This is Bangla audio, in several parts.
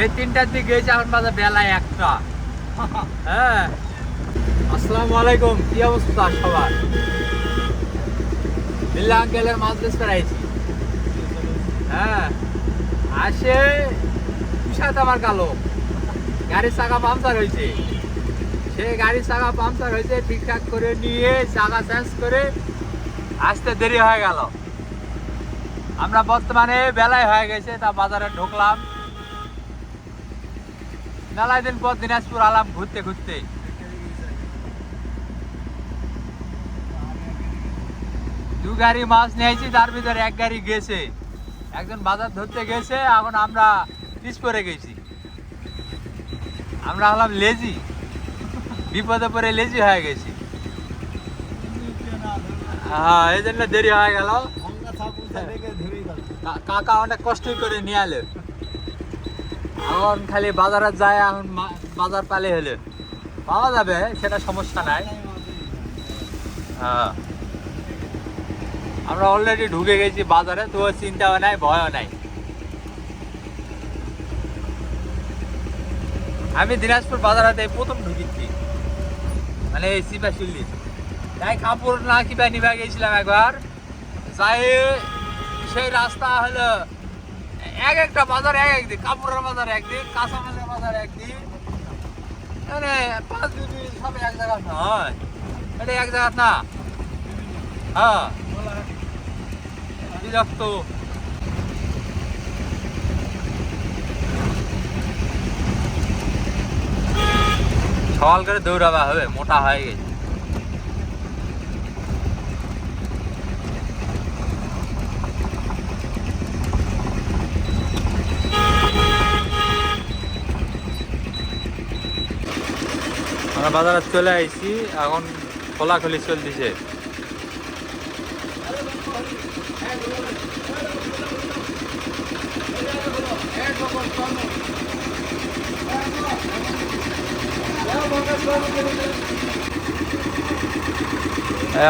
সেই তিনটার দিকে গেছে এখন বাজে বেলায় একটা। হ্যাঁ। আসসালামু আলাইকুম, কি অবস্থা সবার? বিল্লা আঙ্কেলের বেশ করাইছি হ্যাঁ। আসে তুষার আমার কালো। গাড়ির চাকা পাংচার হয়েছে সে গাড়ির চাকা পাংচার হয়েছে ঠিকঠাক করে নিয়ে চাকা চেঞ্জ করে আসতে দেরি হয়ে গেল। আমরা বর্তমানে বেলায় হয়ে গেছে, তা বাজারে ঢুকলাম। মেলায় দিন পর দিনাজপুর আলাম ঘুরতে ঘুরতে। দু গাড়ি মাছ নিয়েছি তার ভিতরে এক গাড়ি গেছে। একজন বাজার ধরতে গেছে এখন আমরা পিস পরে গেছি। আমরা হলাম লেজি বিপদে পড়ে লেজি হয়ে গেছি। হ্যাঁ এই জন্য দেরি হয়ে গেল। কাকা অনেক কষ্ট করে নিয়ে এলো। এখন খালি বাজারে যায়, এখন বাজার পালে হলে। পাওয়া যাবে, সেটা সমস্যা নাই। হ্যাঁ। আমরা অলরেডি ঢুকে গেছি বাজারে, তো চিন্তাও নাই, ভয়ও নাই। আমি দিনাজপুর বাজারে প্রথম ঢুকেছি। মানে এই সিপাশিল্লি তাই কাপড় না কিবা নিবা গেছিলাম একবার। যাই, সেই রাস্তা হলো এক একটা বাজার এক একদিন কাপড়ের বাজার একদিন কাঁচা মাছের বাজার একদিন মানে পাঁচ দিন সব এক জায়গা নয় এটা এক জায়গা না। হ্যাঁ। সকাল করে দৌড়াবা হবে, মোটা হয়ে গেছে। আমরা বাজারে চলে আইছি এখন খোলাখুলি চলতেছে।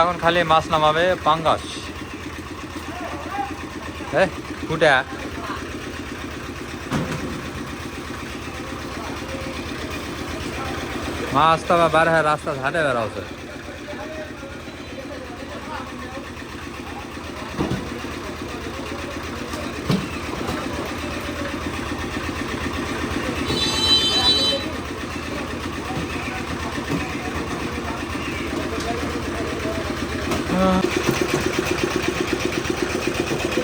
এখন খালি মাছ নামাবে পাঙ্গাস। হ্যাঁ কুটা। মাছ তো আবার বার হয় রাস্তা ঘাটে বেড়াচ্ছে।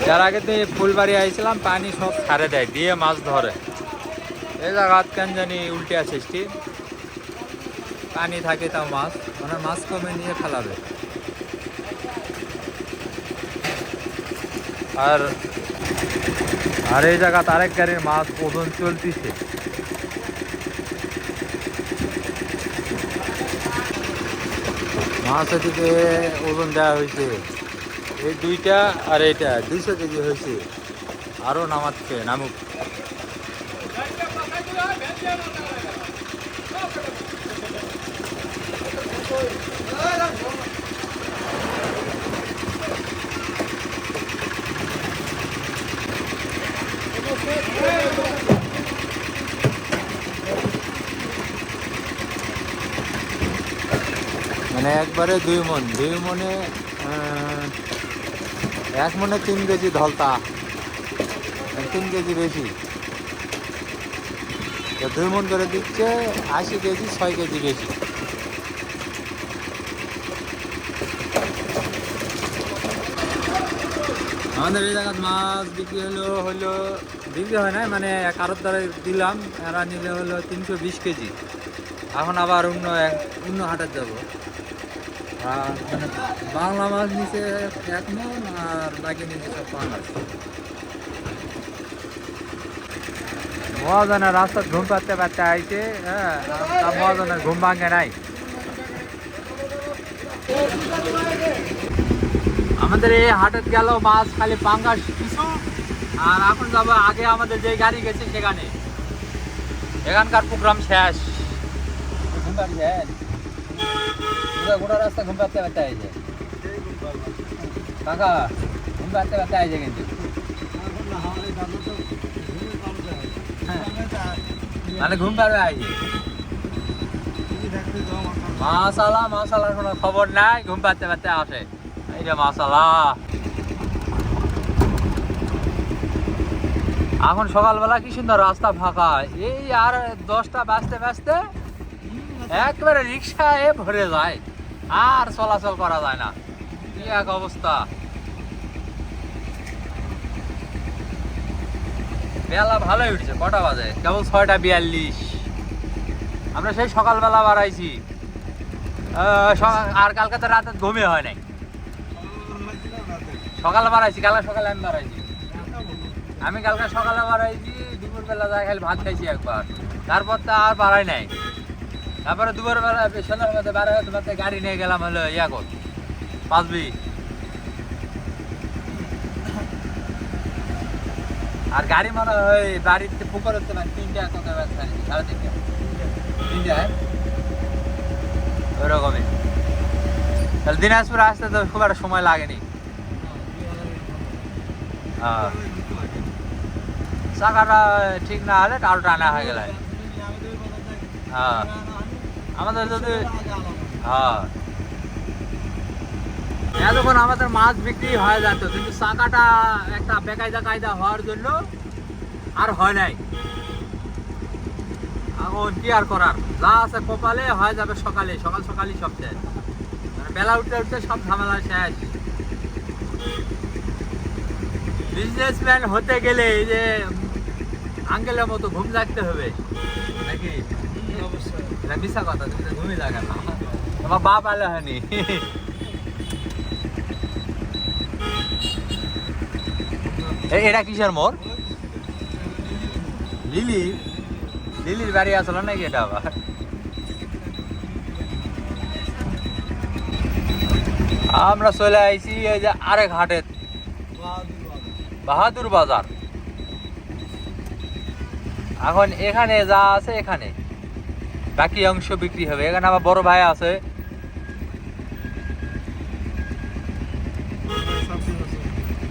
যার আগে তো ফুলবাড়ি আইছিলাম, পানি সব ছাড়ে দেয়, দিয়ে মাছ ধরে। এই জায়গাত কেন জানি উল্টে স্টিল পানি থাকে তাও মাছ মানে মাছ কমে নিয়ে ফেলাবে। আর আর এই জায়গাত আরেক গাড়ির মাছ ওজন চলতিছে। মাছ এদিকে ওজন দেওয়া হয়েছে। এই দুইটা আর এইটা, দুইশো কেজি হয়েছে। আরও নামাচ্ছে, নামুক। মানে একবারে দুই মন, দুই মনে এক মনে তিন কেজি ধলতা তিন কেজি বেশি। দুই মন করে দিচ্ছে, আশি কেজি, ছয় কেজি বেশি। আমাদের এই জায়গায় মাছ বিক্রি হলো হলো, বিক্রি হয় না মানে কারোর দ্বারা দিলাম, এরা নিলে হলো তিনশো বিশ কেজি। এখন আবার অন্য এক, অন্য হাটের যাব। আর মানে বাংলা মাছ নিচে এক মন আর বাকি নিচে সব পাঙ্গাস মহাজনের রাস্তা ঘুম পাতে পারতে আইছে হ্যাঁ মহাজনের ঘুম ভাঙে নাই। আমাদের এই হাটের গেল মাছ, খালি পাঙ্গাস। কিছু আর এখন যাব আগে আমাদের যে গাড়ি গেছে সেখানে। এখানকার প্রোগ্রাম শেষ। গোটা রাস্তা ঘুম পাড়তে পারতে আইছে কাকা ঘুম পাড়তে পারতে আইছে কিন্তু। হ্যাঁ। মানে ঘুম পাড়বে আইছে মাসালা মাসালার কোনো খবর নাই। ঘুম পাড়তে পারতে আসে। যে মাসালা এখন সকালবেলা কি সুন্দর রাস্তা ফাঁকা? এই আর দশটা বাজতে বাজতে একবারে রিক্সায় ভরে যায়। আর চলাচল করা যায় না। কি এক অবস্থা। বেলা ভালোই উঠছে, কটা বাজে? কেবল ছয়টা বিয়াল্লিশ। আমরা সেই সকালবেলা বাড়াইছি। আর কালকে তো রাতে ঘুমিয়ে হয় নাই। সকালে বাড়াইছি, কালকে সকালে আমি বাড়াইছি। আমি কালকে সকালে বাড়াইছি দুপুর বেলা যায় খালি ভাত খাইছি একবার। তারপর তো আর বাড়াই নাই। তারপরে দুপুর বেলা সন্ধ্যার মধ্যে বাড়াই তোমার গাড়ি নিয়ে গেলাম হলো ইয়াকত পাঁচবি। আর গাড়ি মনে হয় বাড়িতে পুকুর হচ্ছে না, তিনটা কত সাড়ে তিনটা। তিনটা হ্যাঁ? ওরকমই তাহলে দিনাজপুর আসতে তো খুব একটা সময় লাগেনি। চাকাটা ঠিক না হলে আরও টানা হয়ে গেলে। হ্যাঁ। আমাদের যদি হ্যাঁ। এতক্ষণ আমাদের মাছ বিক্রি হয়ে যেত কিন্তু চাকাটা একটা বেকায়দা কায়দা হওয়ার জন্য আর হয় নাই। এখন কি আর করার? যা আছে কপালে হয়ে যাবে সকালে, সকাল সকালই সব শেষ মানে বেলা উঠতে উঠতে সব ঝামেলা শেষ। বিজনেসম্যান হতে গেলে এই যে আঙ্কেলের মতো ঘুম লাগতে হবে। নাকি? এটা মিশা কথা, তুমি তো ঘুমই লাগে না। তোমার বাপ আলে হয়নি। এটা কিসের মোর? লিলি? লিলির বাড়ি আসলো নাকি এটা আবার? আমরা চলে আইছি এই যে আরেক হাটে বাহাদুর বাজার। এখন এখানে যা আছে এখানে। বাকি অংশ বিক্রি হবে। এখানে আমার বড় ভাই আছে।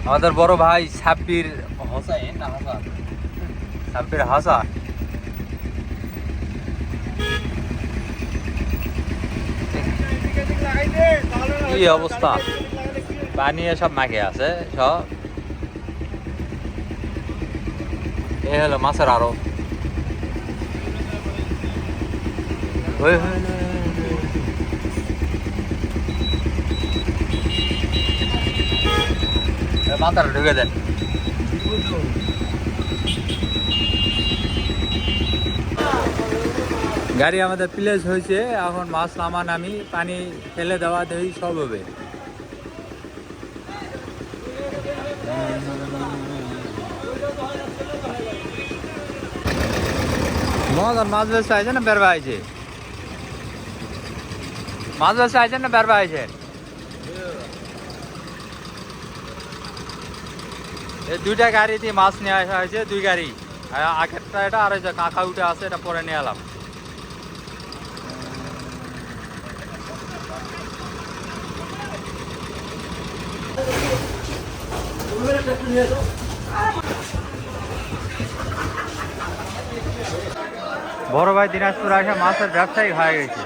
আমাদের বড় ভাই সাব্বির হোসাইন না সাব্বির হাসান। কি অবস্থা? পানি সব মাখে আছে, সব। এ হলো মাছের আরও মাথাটা ঢুকে দেন গাড়ি আমাদের প্লেস হয়েছে, এখন মাছ নামা নামি পানি ফেলে দেওয়া দেই সব হবে। মহাজন মাছ বেচতে আইছে না বেরবা আইছে মাছ বেচতে আইছেন না বেরবা আইছেন এই দুইটা গাড়ি দিয়ে মাছ নিয়ে আসা হয়েছে, দুই গাড়ি। আগেরটা এটা আর ওই কাঁকা উঠে আছে, এটা পরে নিয়ে এলাম। বড় ভাই দিনাজপুর আসা মাছের ব্যবসায়ী হয়ে গেছে।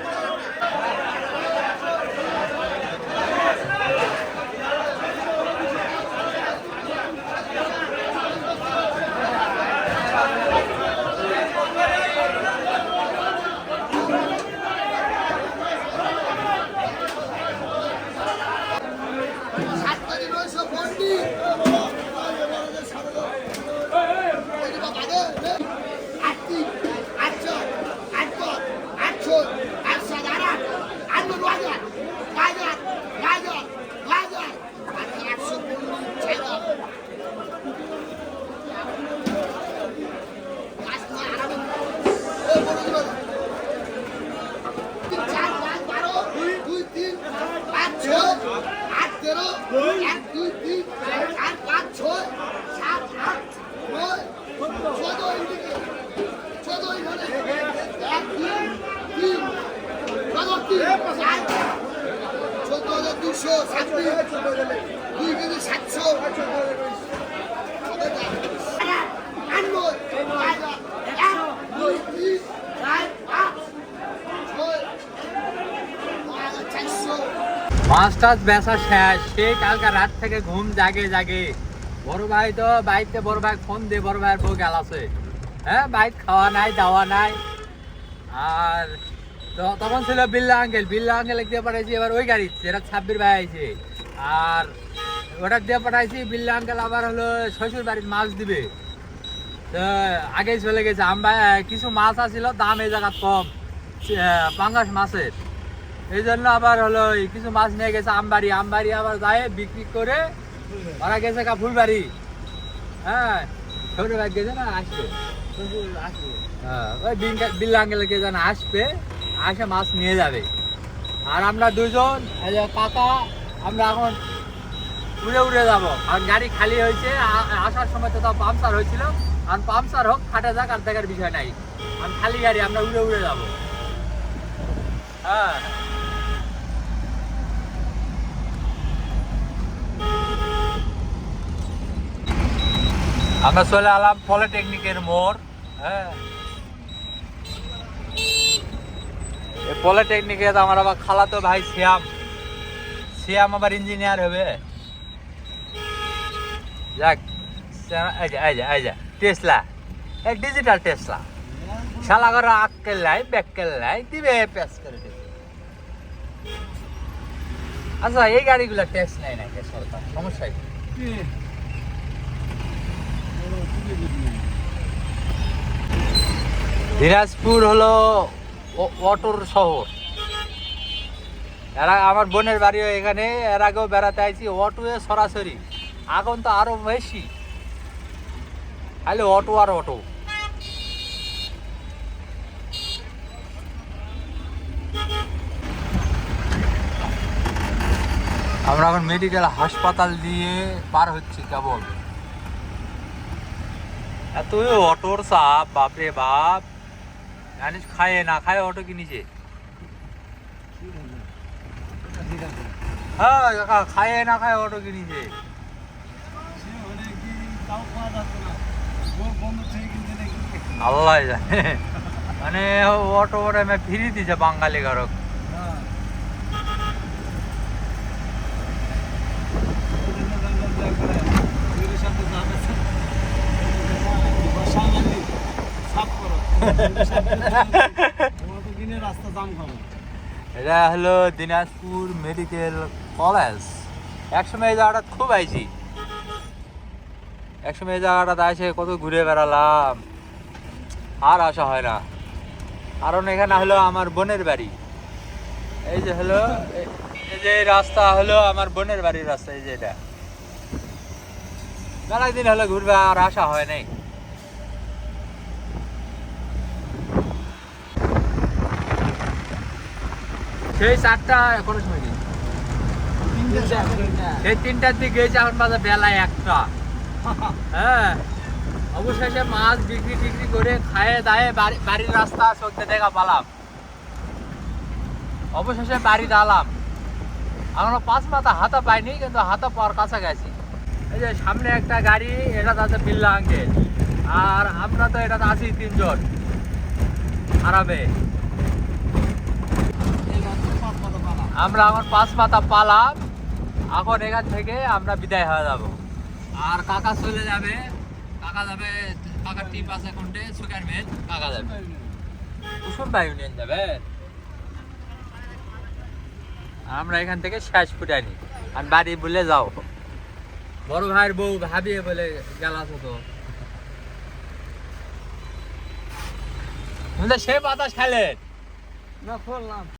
মাস্টার বেসা মাছ টাছ শেষ। সেই কালকে রাত থেকে ঘুম জাগে জাগে। বড় ভাই তো বাইকতে বড় ভাই, ফোন দিয়ে বড় ভাইয়ের বউ গেল আছে। হ্যাঁ বাইক খাওয়া নাই, দাওয়া নাই। আর তো- তখন ছিল বিল্লা আঙ্কেল বিল্লা আঙ্কেল দিয়ে পাঠাইছি এবার ওই গাড়ি যেটা ছাব্বির ভাই আইছে। আর ওটা দিয়ে পাঠাইছি বিল্লা আঙ্কেল আবার হলো শ্বশুর বাড়ির মাছ দিবে। তো আগেই চলে গেছে আমরা কিছু মাছ আছিল দাম এই জায়গা কম পাঙ্গাস মাছের। এই জন্য আবার হলো কিছু মাছ নিয়ে গেছে আমবাড়ি আমবাড়ি আবার যায় বিক্রি করে ওরা গেছে কা ফুলবাড়ি। হ্যাঁ ছোট ভাই গেছে না আসবে। আসবে। হ্যাঁ ওই বিল্লা আঙ্কেল কে যেন আসবে আসে মাছ নিয়ে যাবে। আর আমরা দুজন কাকা, আমরা এখন উড়ে উড়ে যাব। আর গাড়ি খালি হয়েছে আসার সময় তো তাও পাম্পচার হয়েছিল। আর পাম্পচার হোক ফাটে যাক, আর দেখার বিষয় নাই। আর খালি গাড়ি, আমরা উড়ে উড়ে যাব। হ্যাঁ। আমরা চলে আলাম পলিটেকনিকের মোড় হ্যাঁ এই পলিটেকনিকে তো আমার আবার খালাতো ভাই শ্যাম। শ্যাম আবার ইঞ্জিনিয়ার হবে। যাক টেসলা এই ডিজিটাল টেসলা শালা করে আক্কেল লাই ব্যাক্কেল লাই দিবে পেস করে আচ্ছা এই গাড়িগুলো ট্যাক্স নেয় না সরকার? সমস্যা দিনাজপুর হলো অটোর শহর। এরা আমার বোনের বাড়িও এখানে, এর আগেও বেড়াতে আইছি, অটোয়ে সরাসরি। এখন তো আরও বেশি। খালি অটো আর অটো। আমরা এখন মেডিকেল হাসপাতাল দিয়ে পার হচ্ছি, কেবল। এত অটোর চাপ, বাপরে বাপ। জানিস, খায় না, খায় অটো কিনেছে। হ্যাঁ খায় না, খায় অটো কিনেছে। আল্লাহ মানে অটো ওটা আমি ফিরি দিছে বাঙালি ঘরক এটা হলো দিনাজপুর মেডিকেল কলেজ। একসময় এই জায়গাটা খুব আইছি। একসময় এই জায়গাটাতে আসে কত ঘুরে বেড়ালাম। আর আসা হয় না। কারণ এখানে হলো আমার বোনের বাড়ি। এই যে হলো, এই- যে রাস্তা হলো আমার বোনের বাড়ির রাস্তা, এই যে এটা। মেলা দিন হলো ঘুরবে আর আসা হয় নাই। সেই চারটা, কোনো সময় নেই। সেই তিনটার দিকে গেছে এখন বাজে বেলায় একটা। হ্যাঁ অবশেষে মাছ বিক্রি টিক্রি করে খায়ে দায়ে বাড়ি বাড়ির রাস্তা চলতে দেখা পালাম। অবশেষে বাড়ি দালাম। এখনও পাঁচ মাথা হাতা পাইনি, কিন্তু হাতা পাওয়ার কাছাকাছি এই যে সামনে একটা গাড়ি, এটা তাতে বিল্লা আঙ্কেল। আর আমরা তো এটাতে আছি তিনজন। আরামে। আমরা এখন পাঁচ পাতা পালাম। এখন এখান থেকে আমরা বিদায় হয়ে যাব। আর কাকা চলে যাবে। কাকা যাবে কাকার টিপ আছে কোনটে সুগার মিল। কাকা যাবে। কুসুম ভাই ইউনিয়ন যাবে। আমরা এখান থেকে শেষ ফুটানি আর বাড়ি বলে যাও। বড় ভাইয়ের বউ ভাবিয়ে বলে গেল আছে তো সে বাতাস খেলেন না, করলাম।